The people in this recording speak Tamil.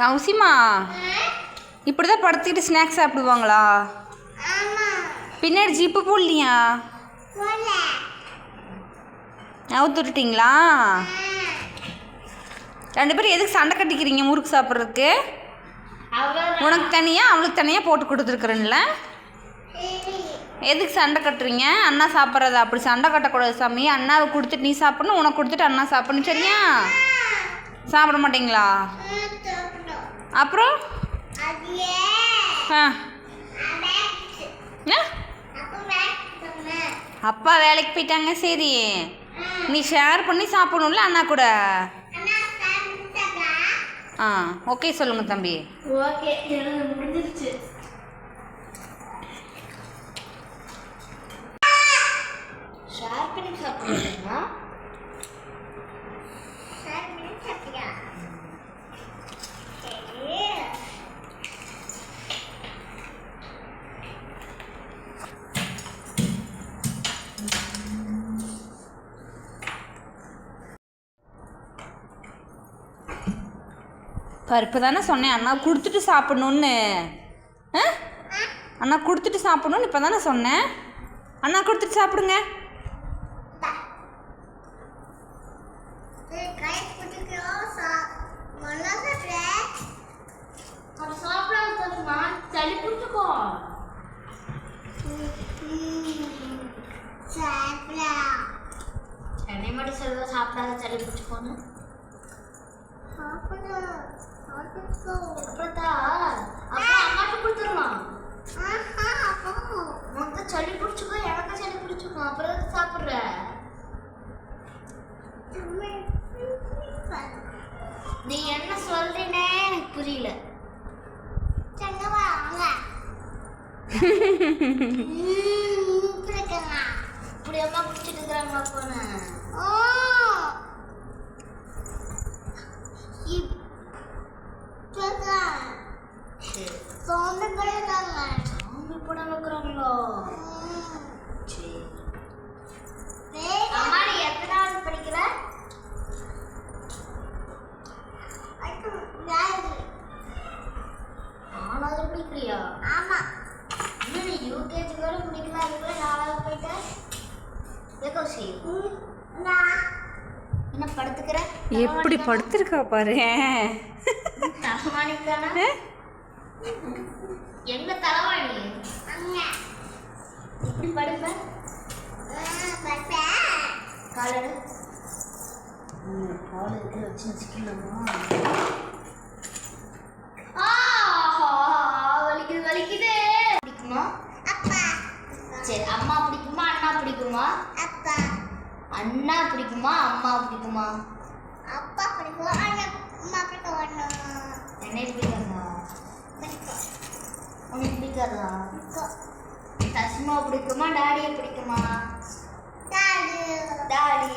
கௌசிமா இப்படி தான் படுத்துக்கிட்டு ஸ்நாக்ஸ் சாப்பிடுவாங்களா? பின்னாடி ஜிப்பு போடலையா? அவுத்து ரெண்டு பேரும் எதுக்கு சண்டை கட்டிக்கிறீங்க முறுக்கு சாப்பிட்றதுக்கு? உனக்கு தனியாக அவளுக்கு தனியாக போட்டு கொடுத்துருக்குறேன்ல. எதுக்கு சண்டை கட்டுறீங்க? அண்ணா சாப்பிட்றதா? அப்படி சண்டை கட்டக்கூடாது சாமி. அண்ணாவை கொடுத்துட்டு நீ சாப்பிடணும் உனக்கு கொடுத்துட்டு அண்ணா சாப்பிடணும் சரியா? சாப்பிட மாட்டீங்களா? அப்புறம்? ஆ. ஆ? அப்பா வேலைக்கு போயிட்டாங்க சரி. நீ ஷேர் பண்ணி சாப்பிடணும்ல அண்ணா கூட? ஆ ஓகே சொல்லுங்க தம்பி. ஓகே முடிஞ்சிருச்சு. ஷேர் பண்ணி சாப்பிடுறீங்களா பருப்பு தானே சொன்னேன். அண்ணா கொடுத்துட்டு சாப்பிடணுன்னு ஆ? அண்ணா கொடுத்துட்டு சாப்பிடணும்னு இப்போ தானே சொன்னேன். அண்ணா கொடுத்துட்டு சாப்பிடுங்க. சாப்பிடாத சளி பிடிச்சிக்கோன்னு. அப்புறத்தா அப்புறம் அம்மாட்ட கொடுத்துருவான் உனக்கு சளி பிடிச்சிக்கோ எனக்கு சளி பிடிச்சிக்கோ. அப்புறம் சாப்பிட்ற? நீ என்ன சொல்றீனே எனக்கு புரியல. இப்படி அம்மா பிடிச்சிட்டு இருக்கிறாங்க போன சரி சாமி படம் வைக்கிறாங்களோ சரி அம்மா நீ எத்தனாவது படிக்கிற நாலாவது படிக்கிறியா இன்னும் நீ யூகேஜி கூட முடிக்கல அதுக்குள்ள நாலாவது போயிட்ட ஏகோசி என்ன படுத்துக்கிற? எப்படி படுத்திருக்கா பாரு. தலைவாணி தானே எங்க தலைவாணி? இப்படி படுப்ப? காலடு கால் வச்சு வச்சுக்கலாமா? சரி அம்மா பிடிக்குமா அண்ணா பிடிக்குமா? அப்பா. அண்ணா பிடிக்குமா அம்மா பிடிக்குமா? அப்பா பிடிக்குமா அண்ணா அம்மா பிடிக்கும் அண்ணா என்னை பிடிக்காதா? பிடிக்கும். உனக்கு பிடிக்காதா? பிடிக்கும். பிடிக்குமா டாடியை பிடிக்குமா? டாடி. டாடி.